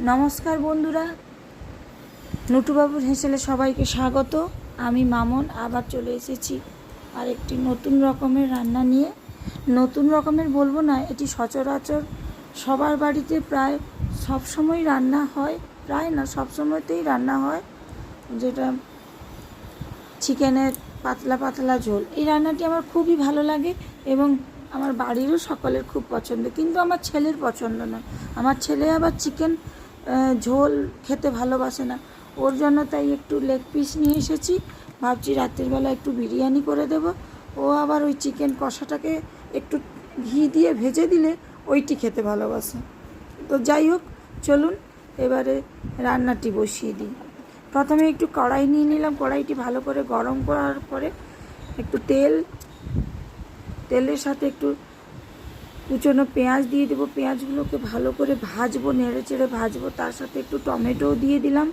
নমস্কার বন্ধুরা। নটুবাবুর হেসেলে সবাইকে স্বাগত। আমি মামন, আবার চলে এসেছি আর একটি নতুন রকমের রান্না নিয়ে। নতুন রকমের বলব না, এটি সচরাচর সবার বাড়িতে প্রায় সব সময় রান্না হয়, প্রায় না সব সময়তেই রান্না হয়, যেটা চিকেনের পাতলা পাতলা ঝোল। এই রান্নাটি আমার খুবই ভালো লাগে এবং আমার বাড়িরও সকলের খুব পছন্দ, কিন্তু আমার ছেলের পছন্দ নয়। আমার ছেলে আবার চিকেন ঝোল খেতে ভালোবাসে না। ওর জন্য তাই একটু লেগ পিস নিয়ে এসেছি। ভাবছি রাত্রির বেলা একটু বিরিয়ানি করে দেব। ও আবার ওই চিকেন কষাটাকে একটু ঘি দিয়ে ভেজে দিলে ওইটি খেতে ভালোবাসে। তো যাই হোক, চলুন এবারে রান্নাটি বসিয়ে দিই। প্রথমে একটু কড়াই নিয়ে নিলাম। কড়াইটি ভালো করে গরম করার পরে একটু তেল, তেলের সাথে একটু কুচনো পেঁয়াজ দিয়ে দেবো। পেঁয়াজগুলোকে ভালো করে ভাজবো, নেড়ে চেড়ে ভাজবো। তার সাথে একটু টমেটোও দিয়ে দিলাম।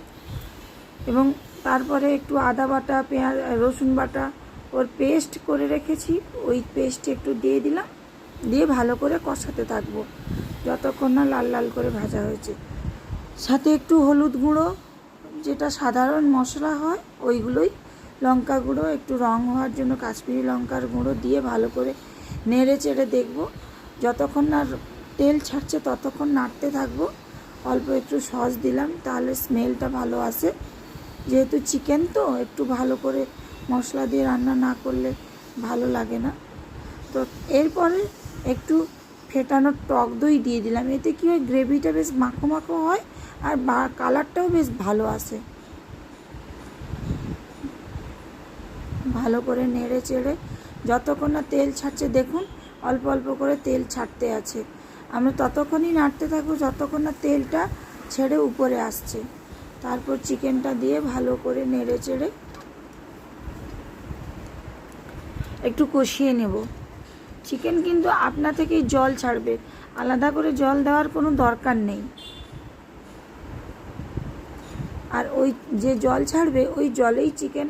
এবং তারপরে একটু আদা বাটা, পেঁয়াজ, রসুন বাটা ওর পেস্ট করে রেখেছি। ওই পেস্ট একটু দিয়ে দিলাম। দিয়ে ভালো করে কষাতে থাকব। যতক্ষণ না লাল লাল করে ভাজা হয়েছে। সাথে একটু হলুদ গুঁড়ো, যেটা সাধারণ মশলা হয়, ওইগুলোই। লঙ্কা গুঁড়ো, একটু রং হওয়ার জন্য কাশ্মীরি লঙ্কার গুঁড়ো দিয়ে ভালো করে নেড়ে চেড়ে দেখব। যতক্ষণ না তেল ছাড়ছে ততক্ষণ নাড়তে থাকব। অল্প একটু সস দিলাম, তাহলে স্মেলটা ভালো আসে। যেহেতু চিকেন তো, একটু ভালো করে মশলা দিয়ে রান্না না করলে ভালো লাগে না। তো এরপরে একটু ফেটানো টক দই দিয়ে দিলাম। এতে কী হয়, গ্রেভিটা বেশ মাখো মাখো হয় আর কালারটাও বেশ ভালো আসে। ভালো করে নেড়ে চেড়ে যতক্ষণ না তেল ছাড়ছে, দেখুন অল্প অল্প করে তেল ছাড়তে আছে। আমরা ততক্ষণই নাড়তে থাকব যতক্ষণ না তেলটা ছেড়ে উপরে আসছে। তারপর চিকেনটা দিয়ে ভালো করে নেড়ে চেড়ে একটু কষিয়ে নেব। চিকেন কিন্তু আপনা থেকেই জল ছাড়বে। আলাদা করে জল দেওয়ার কোনো দরকার নেই। আর ওই যে জল ছাড়বে, ওই জলেই চিকেন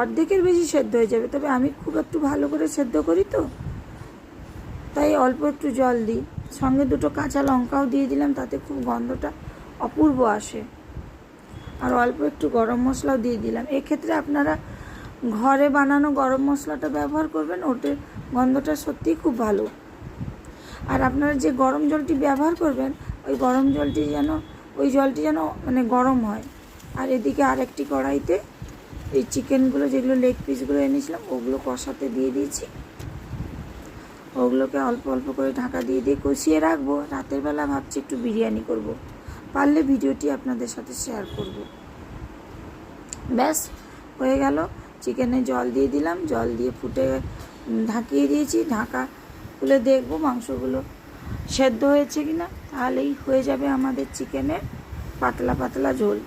অর্ধেকের বেশি সেদ্ধ হয়ে যাবে। তবে আমি খুব একটু ভালো করে সেদ্ধ করি তো। তাই অল্প একটু জল দিই। সঙ্গে দুটো কাঁচা লঙ্কাও দিয়ে দিলাম, তাতে খুব গন্ধটা অপূর্ব আসে। আর অল্প একটু গরম মশলাও দিয়ে দিলাম। এক্ষেত্রে আপনারা ঘরে বানানো গরম মশলাটা ব্যবহার করবেন ওটার গন্ধটা সত্যিই খুব ভালো। আর আপনারা যে গরম জলটি ব্যবহার করবেন, ওই গরম জলটি যেন, ওই জলটি যেন মানে গরম হয়। আর এদিকে আরেকটি কড়াইতে এই চিকেনগুলো যেগুলো লেগ পিসগুলো এনেছিলাম, ওগুলো কষাতে দিয়ে দিয়েছি। ওগুলোকে অল্প অল্প করে ঢাকা দিয়ে দিয়ে কষিয়ে রাখব। রাতের বেলা ভাবছি একটু বিরিয়ানি করব। পারলে ভিডিওটি আপনাদের সাথে শেয়ার করব। ব্যাস, হয়ে গেল। চিকেনে জল দিয়ে দিলাম। জল দিয়ে ফুটে ঢাকিয়ে দিয়েছি। ঢাকা খুলে দেখব মাংসগুলো সেদ্ধ হয়েছে কি না তাহলেই হয়ে যাবে আমাদের চিকেনের পাতলা পাতলা ঝোল।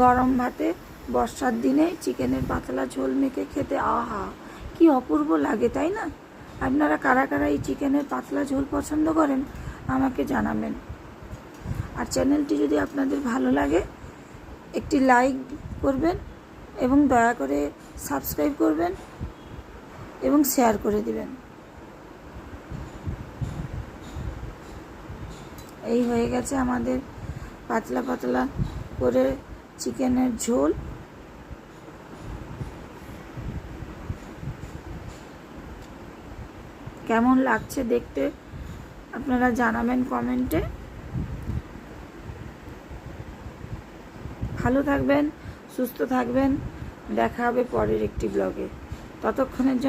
গরম ভাতে বর্ষার দিনে চিকেনের পাতলা ঝোল মেখে খেতে আহা, কি অপূর্ব লাগে, তাই না? আপনারা কারা কারা এই চিকেনের পাতলা ঝোল পছন্দ করেন, আমাকে জানাবেন। আর চ্যানেলটি যদি আপনাদের ভালো লাগে, একটি লাইক করবেন এবং দয়া করে সাবস্ক্রাইব করবেন এবং শেয়ার করে দিবেন। এই হয়ে গেছে আমাদের পাতলা পাতলা করে চিকেনের ঝোল। কেমন লাগছে দেখতে আপনারা জানাবেন কমেন্টে। ভালো থাকবেন, সুস্থ থাকবেন। দেখা হবে পরের একটি ব্লগে। ততক্ষণের জন্য